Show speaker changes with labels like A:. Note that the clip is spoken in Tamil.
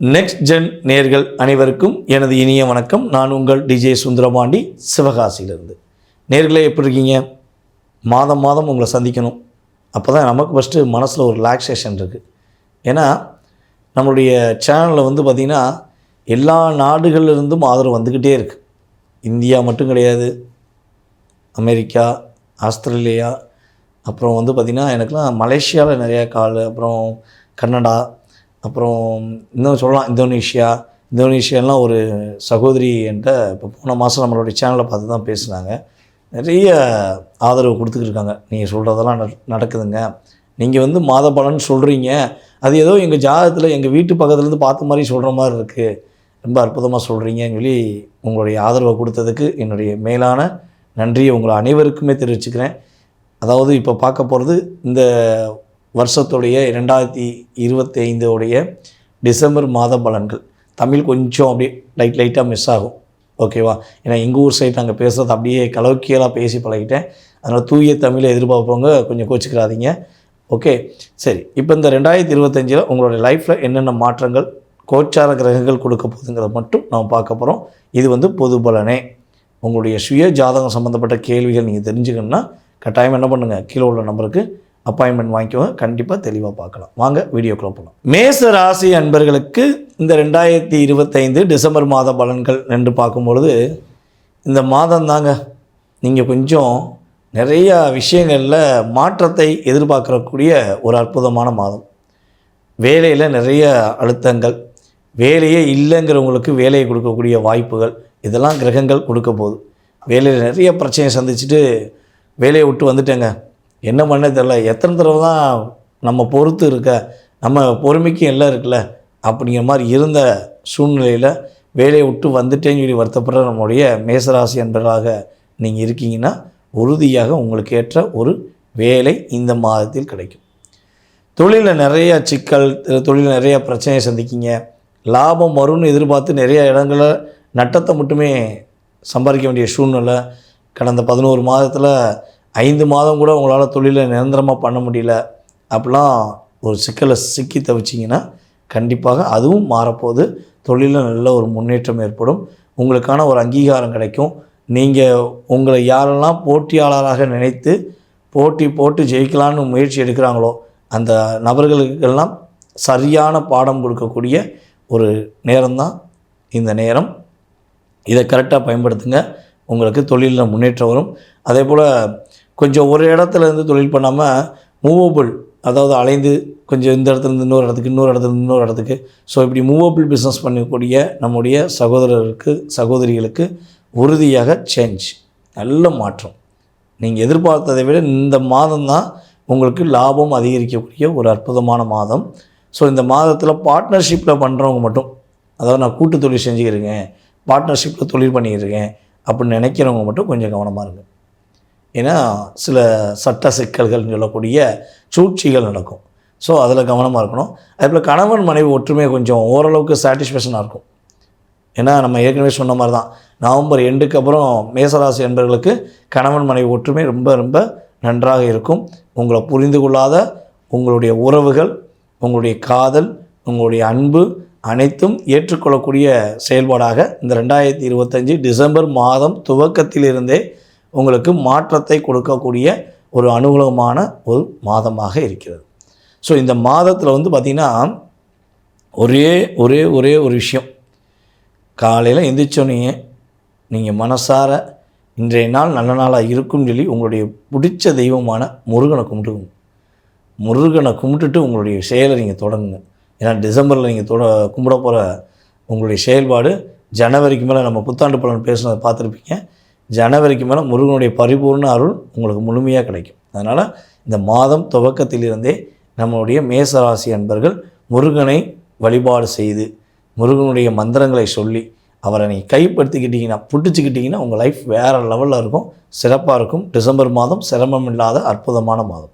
A: நெக்ஸ்ட் ஜென் நேர்கள் அனைவருக்கும் எனது இனிய வணக்கம். நான் உங்கள் டிஜே சுந்தரபாண்டி சிவகாசியிலிருந்து. நேர்களே எப்படி இருக்கீங்க? மாதம் மாதம் உங்களை சந்திக்கணும். அப்போ தான் நமக்கு ஃபஸ்ட்டு மனசில் ஒரு ரிலாக்ஸேஷன் இருக்குது ஏன்னா நம்மளுடைய சேனலில் வந்து பார்த்திங்கன்னா எல்லா நாடுகளிலிருந்தும் ஆதரவு வந்துக்கிட்டே இருக்குது இந்தியா மட்டும் கிடையாது. அமெரிக்கா ஆஸ்திரேலியா அப்புறம் வந்து பார்த்திங்கன்னா எனக்குலாம் மலேசியாவில் நிறையா கால் அப்புறம் கன்னடா அப்புறம் இன்னும் சொல்லலாம் இந்தோனேஷியா. இந்தோனேஷியாலாம் ஒரு சகோதரி என்கிட்ட இப்போ போன மாதம் நம்மளுடைய சேனலை பார்த்து தான் பேசுனாங்க. நிறைய ஆதரவு கொடுத்துக்கிட்டு இருக்காங்க. நீங்கள் சொல்கிறதெல்லாம் நடக்குதுங்க. நீங்கள் வந்து மாத பலன் சொல்கிறீங்க அது ஏதோ எங்கள் ஜாதகத்தில் எங்கள் வீட்டு பக்கத்துலேருந்து பார்த்த மாதிரி சொல்கிற மாதிரி இருக்குது ரொம்ப அற்புதமாக சொல்கிறீங்கன்னு சொல்லி உங்களுடைய ஆதரவை கொடுத்ததுக்கு என்னுடைய மேலான நன்றியை உங்களை அனைவருக்குமே தெரிவிச்சுக்கிறேன். அதாவது இப்போ பார்க்க போகிறது இந்த வருஷத்துடைய ரெண்டாயிரத்தி இருபத்தி ஐந்தோடைய டிசம்பர் மாத பலன்கள். தமிழ் கொஞ்சம் அப்படியே லைட் லைட்டாக மிஸ் ஆகும். ஓகேவா ஏன்னா எங்கள் ஊர் சைடு நாங்கள் பேசுகிறது அப்படியே கலோக்கியலாக பேசி பழகிட்டேன். அதனால் தூய தமிழை எதிர்பார்ப்பவங்க கொஞ்சம் கோச்சிக்கிறாதீங்க. ஓகே சரி. இப்போ இந்த ரெண்டாயிரத்தி இருபத்தஞ்சில் உங்களுடைய லைஃப்பில் என்னென்ன மாற்றங்கள் கோச்சார கிரகங்கள் கொடுக்க போகுதுங்கிறத மட்டும் நாம் பார்க்க போகிறோம் இது வந்து பொது பலனே. உங்களுடைய சுய ஜாதகம் சம்மந்தப்பட்ட கேள்விகள் நீங்கள் தெரிஞ்சுக்கணுன்னா கட்டாயம் என்ன பண்ணுங்கள் கீழே உள்ள நம்பருக்கு அப்பாயின்மெண்ட் வாங்கிக்கோங்க. கண்டிப்பாக தெளிவாக பார்க்கலாம். வாங்க வீடியோக்குள்ள போகலாம் மேச ராசி அன்பர்களுக்கு இந்த ரெண்டாயிரத்தி இருபத்தைந்து டிசம்பர் மாத பலன்கள் என்று பார்க்கும்பொழுது இந்த மாதம் தாங்க நீங்கள் கொஞ்சம் நிறைய விஷயங்களில் மாற்றத்தை எதிர்பார்க்கக்கூடிய ஒரு அற்புதமான மாதம். வேலையில் நிறைய அழுத்தங்கள் வேலையே இல்லைங்கிறவங்களுக்கு வேலையை கொடுக்கக்கூடிய வாய்ப்புகள் இதெல்லாம் கிரகங்கள் கொடுக்க போகுது. வேலையில் நிறைய பிரச்சனையை சந்திச்சுட்டு வேலையை விட்டு வந்துட்டேங்க. என்ன பண்ண தெரில எத்தனை தடவை தான் நம்ம பொறுத்து இருக்க நம்ம பொறுமைக்கும் எல்லாம் இருக்குல்ல அப்படிங்கிற மாதிரி இருந்த சூழ்நிலையில் வேலையை விட்டு வந்துட்டேன்னு சொல்லி வருத்தப்படுற நம்முடைய மேசராசி என்பதாக நீங்கள் இருக்கீங்கன்னா உறுதியாக உங்களுக்கு ஏற்ற ஒரு வேலை இந்த மாதத்தில் கிடைக்கும். தொழிலில் நிறைய சிக்கல் தொழிலில் நிறைய பிரச்சனையை சந்திக்கிங்க. லாபம் வரும்னு எதிர்பார்த்து நிறைய இடங்களில் நட்டத்தை மட்டுமே சம்பாதிக்க வேண்டிய சூழ்நிலை. கடந்த பதினோரு மாதத்தில் ஐந்து மாதம் கூட உங்களால் தொழிலை நிரந்தரமாக பண்ண முடியல அப்படிலாம் ஒரு சிக்கலை சிக்கி தவிச்சிங்கன்னா கண்டிப்பாக அதுவும் மாறப்போகுது. தொழிலில் நல்ல ஒரு முன்னேற்றம் ஏற்படும். உங்களுக்கான ஒரு அங்கீகாரம் கிடைக்கும். நீங்கள் உங்களை யாரெல்லாம் போட்டியாளராக நினைத்து போட்டி போட்டு ஜெயிக்கலான்னு முயற்சி எடுக்கிறாங்களோ அந்த நபர்களுக்கெல்லாம் சரியான பாடம் கொடுக்கக்கூடிய ஒரு நேரம்தான் இந்த நேரம். இதை கரெக்டாக பயன்படுத்துங்க. உங்களுக்கு தொழிலில் முன்னேற்றம் வரும். அதே போல் கொஞ்சம் ஒரு இடத்துல இருந்து தொழில் பண்ணாமல் மூவபிள் அதாவது அலைந்து கொஞ்சம் இந்த இடத்துல இருந்து இன்னொரு இடத்துக்கு இன்னொரு இடத்துல இருந்து இன்னொரு இடத்துக்கு. ஸோ இப்படி மூவபிள் பிஸ்னஸ் பண்ணக்கூடிய நம்முடைய சகோதரருக்கு சகோதரிகளுக்கு உறுதியாக சேஞ்ச் நல்ல மாற்றம். நீங்கள் எதிர்பார்த்ததை விட இந்த மாதம் தான் உங்களுக்கு லாபம் அதிகரிக்கக்கூடிய ஒரு அற்புதமான மாதம். ஸோ இந்த மாதத்தில் பார்ட்னர்ஷிப்பில் பண்ணுறவங்க மட்டும் அதாவது நான் கூட்டு தொழில் செஞ்சுக்கிறேங்க பார்ட்னர்ஷிப்பில் தொழில் பண்ணிக்கிறேன் அப்படின்னு நினைக்கிறவங்க மட்டும் கொஞ்சம் கவனமாக இருங்க. ஏன்னா சில சட்ட சிக்கல்கள்னு சொல்லக்கூடிய சூழ்ச்சிகள் நடக்கும். ஸோ அதில் கவனமாக இருக்கணும். அதே போல் கணவன் மனைவி ஒற்றுமை கொஞ்சம் ஓரளவுக்கு சாட்டிஸ்ஃபேக்ஷனாக இருக்கும். ஏன்னா நம்ம ஏற்கனவே சொன்ன மாதிரி தான் நவம்பர் எண்டுக்கு அப்புறம் மேசராசி என்பவர்களுக்கு கணவன் மனைவி ஒற்றுமை ரொம்ப ரொம்ப நன்றாக இருக்கும். உங்களை புரிந்து கொள்ளாத உங்களுடைய உறவுகள் உங்களுடைய காதல் உங்களுடைய அன்பு அனைத்தும் ஏற்றுக்கொள்ளக்கூடிய செயல்பாடாக இந்த ரெண்டாயிரத்தி இருபத்தஞ்சி டிசம்பர் மாதம் துவக்கத்திலிருந்தே உங்களுக்கு மாற்றத்தை கொடுக்கக்கூடிய ஒரு அனுகூலமான ஒரு மாதமாக இருக்கிறது. ஸோ இந்த மாதத்தில் வந்து பார்த்திங்கன்னா ஒரே ஒரே ஒரே ஒரு விஷயம். காலையில் எந்திரிச்சோன்னே நீங்கள் மனசார இன்றைய நாள் நல்ல நாளாக இருக்கும்னு சொல்லி உங்களுடைய பிடிச்ச தெய்வமான முருகனை கும்பிட்டுக்கோங்க. முருகனை கும்பிட்டுட்டு உங்களுடைய செயலை நீங்கள் தொடங்குங்க. ஏன்னா டிசம்பரில் நீங்கள் தொட கும்பிட போகிற உங்களுடைய செயல்பாடு ஜனவரிக்கு மேலே நம்ம புத்தாண்டு பலன் பேசுனதை பார்த்துருப்பீங்க. ஜனவரிக்கு மேலே முருகனுடைய பரிபூர்ண அருள் உங்களுக்கு முழுமையாக கிடைக்கும். அதனால் இந்த மாதம் துவக்கத்திலிருந்தே நம்மளுடைய மேசராசி அன்பர்கள் முருகனை வழிபாடு செய்து முருகனுடைய மந்திரங்களை சொல்லி அவரை நீங்கள் கைப்படுத்திக்கிட்டிங்கன்னா பிடிச்சிக்கிட்டிங்கன்னா உங்கள் லைஃப் வேறு லெவலில் இருக்கும். சிறப்பாக இருக்கும். டிசம்பர் மாதம் சிரமம் இல்லாத அற்புதமான மாதம்.